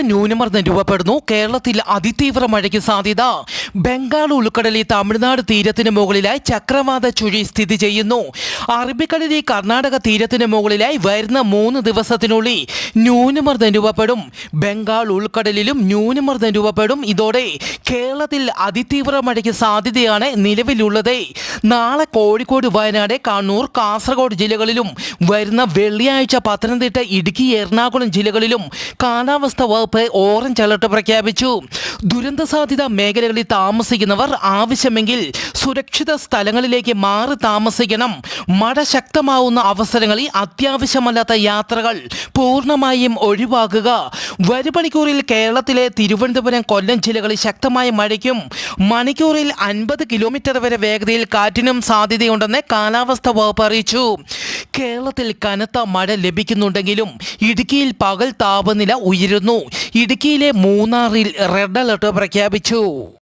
ന്യൂനമർദ്ദം രൂപപ്പെടുന്നു. കേരളത്തിൽ അതിതീവ്ര മഴയ്ക്ക് സാധ്യത. ബംഗാൾ ഉൾക്കടലിൽ തമിഴ്നാട് തീരത്തിന് മുകളിലായി ചക്രവാത ചുഴി സ്ഥിതി ചെയ്യുന്നു. അറബിക്കടലിൽ കർണാടക തീരത്തിന് മുകളിലായി വരുന്ന മൂന്ന് ദിവസത്തിനുള്ളിൽ ന്യൂനമർദ്ദം രൂപപ്പെടും. ബംഗാൾ ഉൾക്കടലിലും ന്യൂനമർദ്ദം രൂപപ്പെടും. ഇതോടെ കേരളത്തിൽ അതിതീവ്ര മഴയ്ക്ക് സാധ്യതയാണ് നിലവിലുള്ളത്. നാളെ കോഴിക്കോട് വയനാട് കണ്ണൂർ കാസർഗോഡ് ജില്ലകളിലും വരുന്ന വെള്ളിയാഴ്ച പത്തനംതിട്ട ഇടുക്കി എറണാകുളം ജില്ലകളിലും കാലാവസ്ഥ വകുപ്പ് ഓറഞ്ച് അലർട്ട് പ്രഖ്യാപിച്ചു. ദുരന്ത സാധ്യത മേഖലകളിൽ താമസിക്കുന്നവർ ആവശ്യമെങ്കിൽ സുരക്ഷിത സ്ഥലങ്ങളിലേക്ക് മാറി താമസിക്കണം. മഴ ശക്തമാവുന്ന അവസരങ്ങളിൽ അത്യാവശ്യമല്ലാത്ത യാത്രകൾ പൂർണമായും ഒഴിവാക്കുക. വരുമണിക്കൂറിൽ കേരളത്തിലെ തിരുവനന്തപുരം കൊല്ലം ജില്ലകളിൽ ശക്തമായ മഴയ്ക്കും മണിക്കൂറിൽ അൻപത് കിലോമീറ്റർ വരെ വേഗതയിൽ കാറ്റിനും സാധ്യതയുണ്ടെന്ന് കാലാവസ്ഥ വകുപ്പ് അറിയിച്ചു. കേരളത്തിൽ കനത്ത മഴ ലഭിക്കുന്നുണ്ടെങ്കിലും ഇടുക്കിയിൽ പകൽ താപനില ഉയരുന്നു. ഇടുക്കിയിലെ മൂന്നാറിൽ റെഡ് അലർട്ട് പ്രഖ്യാപിച്ചു.